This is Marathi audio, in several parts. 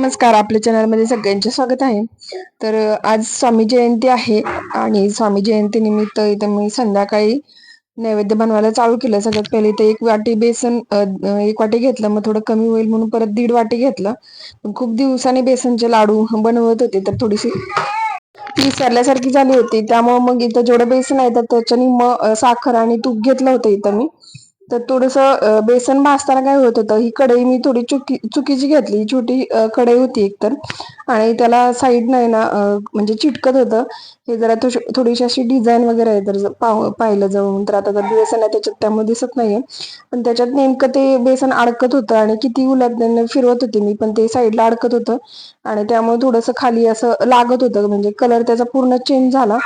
नमस्कार आपल्या चॅनलमध्ये सगळ्यांचे स्वागत आहे. तर आज स्वामी जयंती आहे आणि स्वामी जयंती निमित्त इथं मी संध्याकाळी नैवेद्य बनवायला चालू केलं. सगळ्यात पहिले इथे एक वाटी बेसन एक वाटी घेतलं. मग थोडं कमी होईल म्हणून परत दीड वाटी घेतलं. खूप दिवसांनी बेसनचे लाडू बनवत होते. तर थोडीशी विसरल्यासारखी झाली होती. त्यामुळे मग इथं जेवढं बेसन आहे तर त्याच्यानी मग साखर आणि तूप घेतलं होतं इथं मी. तर थोडस बेसन भाजताना काय होत होतं ही कढई मी थोडी चुकी चुकीची घेतली छोटी कढई होती एकतर. आणि त्याला साईड नाही ना म्हणजे चिटकत होतं. हे जरा थोडीशी अशी डिझाईन वगैरे आहे तर पाहिलं जाऊन तर आता तर बेसन आहे त्याच्यात त्यामुळे दिसत नाहीये. पण त्याच्यात नेमकं ते बेसन अडकत होतं आणि किती उलट फिरवत होते मी पण ते साईडला अडकत होतं. आणि त्यामुळे थोडस खाली असं लागत होतं म्हणजे कलर त्याचा पूर्ण चेंज झाला.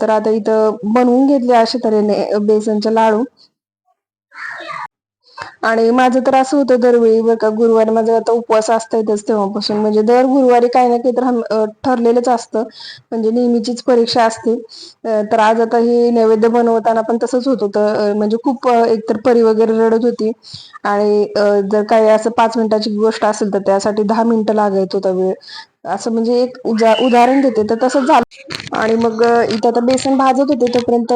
तर आता इथं बनवून घेतले अशा तऱ्हेने बेसनचे लाडू. आणि माझं तर असं होतं दरवेळी बरं का गुरुवारी माझा आता उपवास असतायतच तेव्हापासून. म्हणजे दर गुरुवारी काही ना काही तर ठरलेलंच असतं. म्हणजे नेहमीचीच परीक्षा असते. तर आज आता ही नैवेद्य बनवताना पण तसंच होत होतं. म्हणजे खूप एकतर परी वगैरे रडत होती. आणि जर काही असं पाच मिनिटाची गोष्ट असेल तर त्यासाठी दहा मिनिटं लागायचं होता वेळ. असं म्हणजे एक उदाहरण देते. तर तसंच झालं. आणि मग इथं आता बेसन भाजत होते तोपर्यंत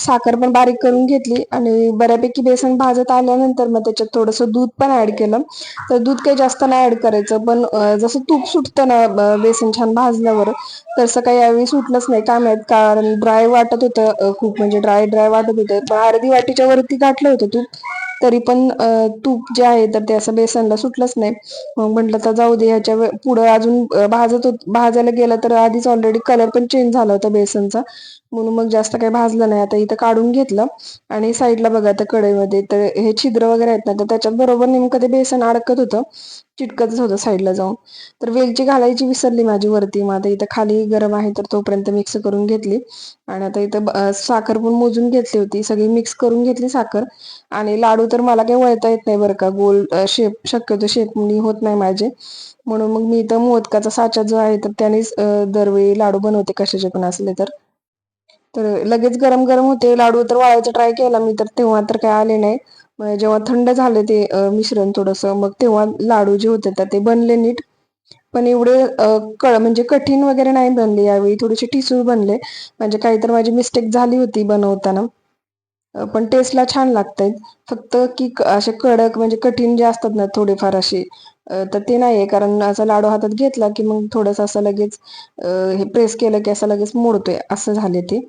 साखर पण बारीक करून घेतली आणि बऱ्यापैकी बेसन भाजत आल्यानंतर मग त्याच्यात थोडस दूध पण ऍड केलं. तर दूध काही जास्त नाही ऍड करायचं पण जसं तूप सुटतं ना बेसन छान भाजल्यावर तसं काही यावेळी सुटलंच नाही. काम माहीत? कारण ड्राय वाटत होतं खूप म्हणजे ड्राय ड्राय वाटत होतं. अर्धी वाटीच्या वरती गाठलं होतं तूप. तरी पण तूप जे आहे तर ते असं बेसनला सुटलंच नाही. मग म्हटलं तर जाऊ दे ह्याच्या पुढं अजून भाजत होत भाजायला गेलं तर आधीच ऑलरेडी कलर पण चेंज झाला होता बेसनचा. म्हणून मग जास्त काही भाजलं नाही. आता इथं काढून घेतलं आणि साईडला बघा आता कढईमध्ये. तर हे छिद्र वगैरे आहेत ना तर त्याच्यात बरोबर नेमकं ते बेसन अडकत होतं. चिटकतच होतं साईडला जाऊन. तर वेलची घालायची विसरली माझी वरती. मग आता इथं खाली गरम आहे तर तोपर्यंत मिक्स करून घेतली. आणि आता इथं साखर पण मोजून घेतली होती. सगळी मिक्स करून घेतली साखर. आणि लाडू तर मला काही वळता येत नाही बरं का. गोल शेप शक्यतो शेपनी होत नाही माझे. म्हणून मग मी इथं मोदकाचा साचा जो आहे तर त्यानेच दरवेळी लाडू बनवते कशाचे पण असले तर. तर लगेच गरम गरम होते. लाडू तर वाळायचा ट्राय केला मी तर तेव्हा तर काय आले नाही. जेव्हा थंड झाले ते मिश्रण थोडस मग तेव्हा लाडू जे होते तर ते बनले नीट. पण एवढे कळ म्हणजे कठीण वगैरे नाही बनले. यावेळी थोडेसे ठिसूळ बनले. म्हणजे काहीतरी माझी मिस्टेक झाली होती बनवताना. पण टेस्टला छान लागतायत फक्त की असे कडक म्हणजे कठीण जे असतात ना थोडेफार असे तर ते नाही आहे कारण असा लाडू हातात घेतला की मग थोडस असं लगेच हे प्रेस केलं की असं लगेच मोडतोय. असं झाले ते.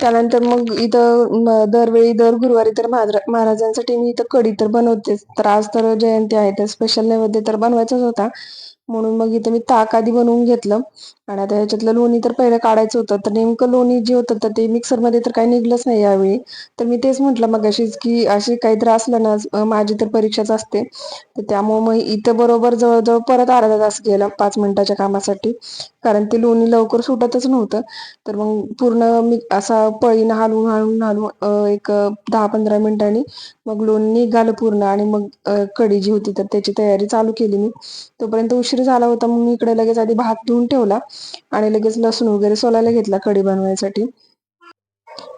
त्यानंतर मग इथं दरवेळी दर गुरुवारी तर महाराजांसाठी मी इथं कढी तर बनवतेच. तर आज तर जयंती आहे तर स्पेशल नैवेद्य तर बनवायचाच होता. म्हणून मग इथं मी ताक आधी बनवून घेतलं. आणि आता ह्याच्यातलं लोणी तर पहिलं काढायचं होतं. तर नेमकं लोणी जे होतं तर ते मिक्सरमध्ये तर काही निघलंच नाही यावेळी. तर मी तेच म्हटलं मग अशीच की अशी काही असलं ना माझी तर परीक्षाच असते. तर त्यामुळे मग इथं बरोबर जवळजवळ परत अर्धा तास गेला पाच मिनिटाच्या कामासाठी. कारण ते लोणी लवकर सुटतच नव्हतं. तर मग पूर्ण मी असा पळीनं हालून हालून हालून एक दहा पंधरा मिनिटांनी मग लोणी निघालं पूर्ण. आणि मग कढी जी होती तर त्याची तयारी चालू केली मी. तोपर्यंत उशीर झाला होता मग मी इकडे लगेच आधी भात धुवून ठेवला आणि लगेच लसूण वगैरे सोलायला घेतला कढी बनवायसाठी.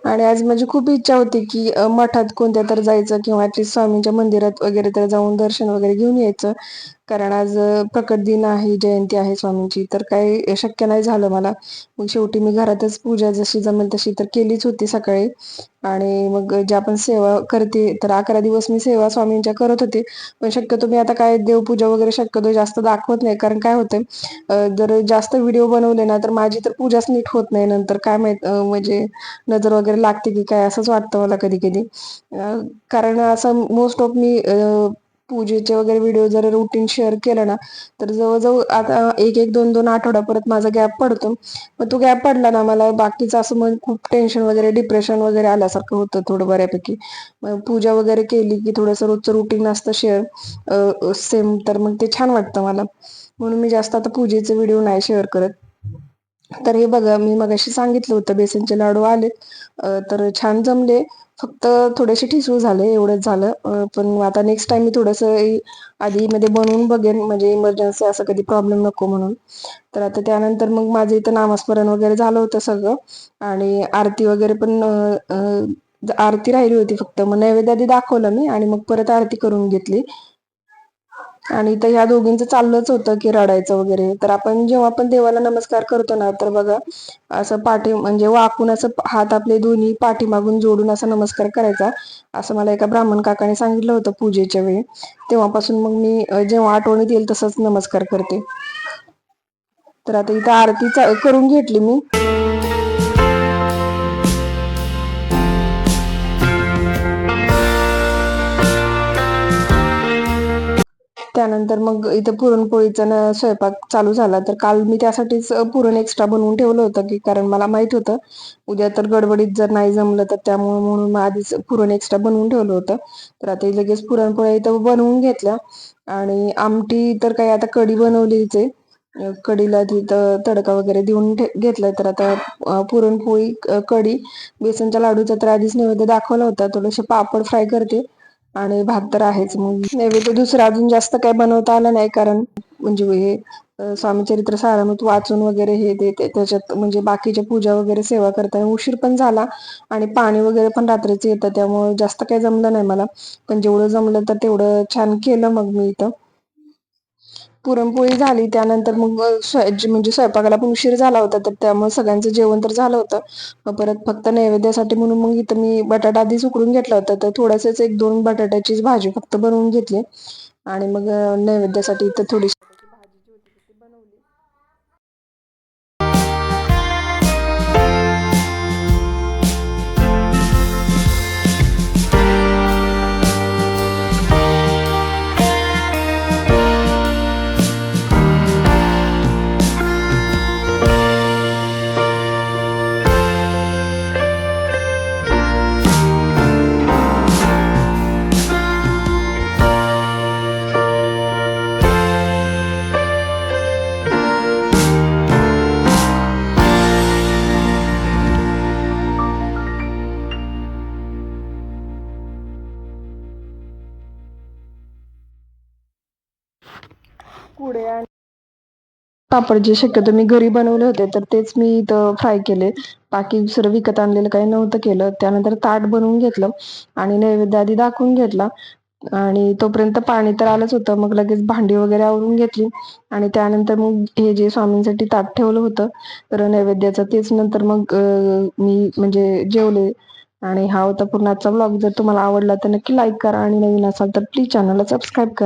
आणि आज माझी खूप इच्छा होती की मठात कोणत्या तर जायचं किंवा ॲटलिस्ट स्वामींच्या मंदिरात वगैरे तर जाऊन दर्शन वगैरे घेऊन यायचं. कारण आज प्रकट दिन आहे जयंती आहे स्वामींची तर काही शक्य नाही झालं मला. मग शेवटी मी घरातच पूजा जशी जमेल तशी तर केलीच होती सकाळी. आणि मग जे आपण सेवा करते तर अकरा दिवस मी सेवा स्वामींच्या करत होते. पण शक्यतो मी आता काय देवपूजा वगैरे शक्यतो जास्त दाखवत नाही. कारण काय होतंय जर जास्त व्हिडिओ बनवले ना तर माझी तर पूजाच नीट होत नाही नंतर. काय माहीत म्हणजे नजर वगैरे लागते की काय असंच वाटतं मला कधी कधी. कारण असं मोस्ट ऑफ मी पूजेचे वगैरे व्हिडिओ जर रुटीन शेअर केलं ना तर जवळजवळ आता एक एक दोन दोन आठवडा परत माझा गॅप पडतो. मग तो गॅप पडला ना मला बाकीचं असं मग खूप टेन्शन वगैरे डिप्रेशन वगैरे आल्यासारखं होतं थोडं बऱ्यापैकी. मग पूजा वगैरे केली की थोडंसं रोजचं रुटीन असतं शेअर सेम तर मग ते छान वाटतं मला. म्हणून मी जास्त आता पूजेचे व्हिडिओ नाही शेअर करत. तर हे बघा मी मगाशी सांगितलं होतं बेसनचे लाडू आलेत. तर छान जमले. फक्त थोडेसे ठिसूळ झाले एवढंच झालं. पण आता नेक्स्ट टाइम मी थोडंसं आधी मध्ये बनवून बघेन म्हणजे इमर्जन्सी असं कधी प्रॉब्लेम नको म्हणून. तर आता त्यानंतर मग माझं इथं नामस्मरण वगैरे झालं होतं सगळं. आणि आरती वगैरे पण आरती राहिली होती फक्त. मग नैवेद्य आधी दाखवलं मी आणि मग परत आरती करून घेतली. आणि तर ह्या दोघींचं चाललंच होतं की रडायचं वगैरे. तर आपण जेव्हा आपण देवाला नमस्कार करतो ना तर बघा असं पाठी म्हणजे वाकून असं हात आपले दोन्ही पाठीमागून जोडून असा नमस्कार करायचा. असं मला एका ब्राह्मण काकाने सांगितलं होतं पूजेच्या वेळी. तेव्हापासून मग मी जेव्हा आठवणीत येईल तसंच नमस्कार करते. तर आता इथं आरती करून घेतली मी. त्यानंतर मग इथं पुरणपोळीचा स्वयंपाक चालू झाला. तर काल मी त्यासाठीच पुरण एक्स्ट्रा बनवून ठेवलं होतं की कारण मला माहीत होतं उद्या तर गडबडीत जर नाही जमलं तर त्यामुळे म्हणून मग आधीच पुरण एक्स्ट्रा बनवून ठेवलं होतं. तर आता लगेच पुरणपोळ्या इथं बनवून घेतल्या. आणि आमटी तर काही आता कढी बनवलीच आहे. कढीला तिथं तडका वगैरे देऊन घेतलाय तर आता पुरणपोळी कढी बेसनच्या लाडूचा तर आधीच नैवेद्य दाखवला होता. थोडेसे पापड फ्राय करते. आणि भात तर आहेच. मग नैवेद्य दुसरं अजून जास्त काही बनवता आलं नाही कारण म्हणजे हे स्वामीचरित्र सारामृत वाचून वगैरे हे देते त्याच्यात म्हणजे बाकीच्या पूजा वगैरे सेवा करताना उशीर पण झाला आणि पाणी वगैरे पण रात्रीचं येतं त्यामुळे जास्त काही जमलं नाही मला. पण जेवढं जमलं तर तेवढं छान केलं मग मी इथं. पुरणपोळी झाली त्यानंतर मग म्हणजे स्वयंपाकाला पण उशीर झाला होता तर त्यामुळे सगळ्यांचं जेवण तर झालं होतं. मग परत फक्त नैवेद्यासाठी म्हणून मग इथं मी बटाटा आधीच उकडून घेतला होता तर थोडंसंच एक दोन बटाट्याचीच भाजी फक्त बनवून घेतली. आणि मग नैवेद्यासाठी इथं थोडीशी पुढे आणि पापड जे शक्यतो. मी घरी बनवले होते तर तेच मी इथं फ्राय केले. बाकी दुसरं विकत आणलेलं काही नव्हतं केलं. त्यानंतर ताट बनवून घेतलं आणि नैवेद्य आधी दाखवून घेतला. आणि तोपर्यंत पाणी तर आलंच होतं. मग लगेच भांडी वगैरे आवरून घेतली. आणि त्यानंतर मग हे जे स्वामींसाठी ताट ठेवलं होतं तर नैवेद्याचं तेच नंतर मग मी म्हणजे जेवले. आणि हा होता पूर्ण आजचा ब्लॉग जर तुम्हाला आवडला तर नक्की लाईक करा. आणि नवीन असाल तर प्लीज चॅनलला सबस्क्राईब करा.